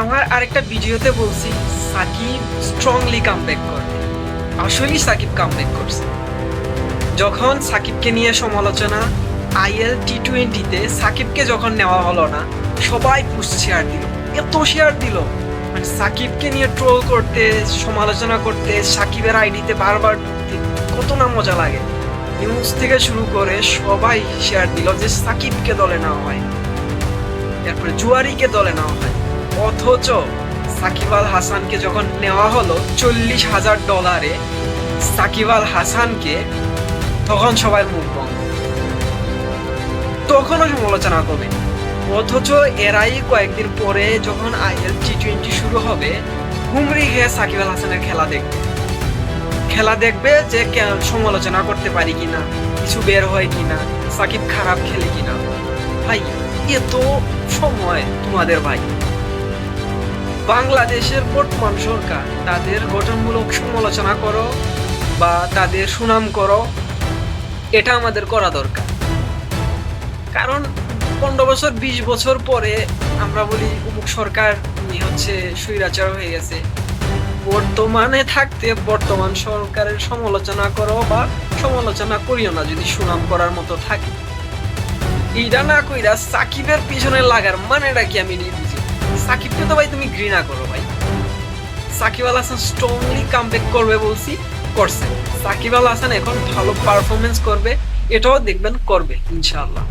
আমার আরেকটা ভিডিওতে বলছি, সাকিব স্ট্রংলি কামব্যাক করবে আসলেই সাকিব কামব্যাক করছে। যখন সাকিবকে নিয়ে সমালোচনা, আইএল টি টোয়েন্টিতে সাকিবকে যখন নেওয়া হলো না, সবাই পুষ্ট শেয়ার দিল, এত শেয়ার দিল। মানে সাকিবকে নিয়ে ট্রোল করতে, সমালোচনা করতে, সাকিবের আইডিতে বারবার কত না মজা লাগে। নিউজ থেকে শুরু করে সবাই শেয়ার দিল যে সাকিবকে দলে নেওয়া হয়। এরপরে জুয়ারিকে দলে নেওয়া হয়। অথচ সাকিব আল হাসানকে যখন নেওয়া হলো চল্লিশ হাজার ডলারে, সাকিব আল হাসানকে তখন সবাই মুখ বন্ধ। তখনও সমালোচনা করবে। অথচ এরাই কয়েকদিন পরে যখন আইএল টি টোয়েন্টি শুরু হবে হুমরি খেয়ে সাকিব আল হাসানের খেলা দেখবে। খেলা দেখবে যে সমালোচনা করতে পারি কিনা, কিছু বের হয় কিনা, সাকিব খারাপ খেলে কিনা। ভাই, এত সময় তোমাদের ভাই। বাংলাদেশের বর্তমান সরকার। তাদের গঠনমূলক সমালোচনা করো বা তাদের সুনাম করো, এটা আমাদের করা দরকার। কারণ পনেরো বছর, বিশ বছর পরে আমরা বলি, অমুক সরকার হচ্ছে স্বৈরাচার হয়ে গেছে। বর্তমানে থাকতে বর্তমান সরকারের সমালোচনা করো বা সমালোচনা করিও না, যদি সুনাম করার মতো থাকে। এইটা না কইরা সাকিবের পিছনে লাগার মানেটা কি আমি নিয়ে বুঝি? সাকিবকে তো ভাই তুমি ঘৃণা করো ভাই। সাকিব আল হাসান স্ট্রংলি কামব্যাক করবে বলছি, করছে। সাকিব আল হাসান এখন ভালো পারফরমেন্স করবে, এটাও দেখবেন করবে, ইনশাআল্লাহ।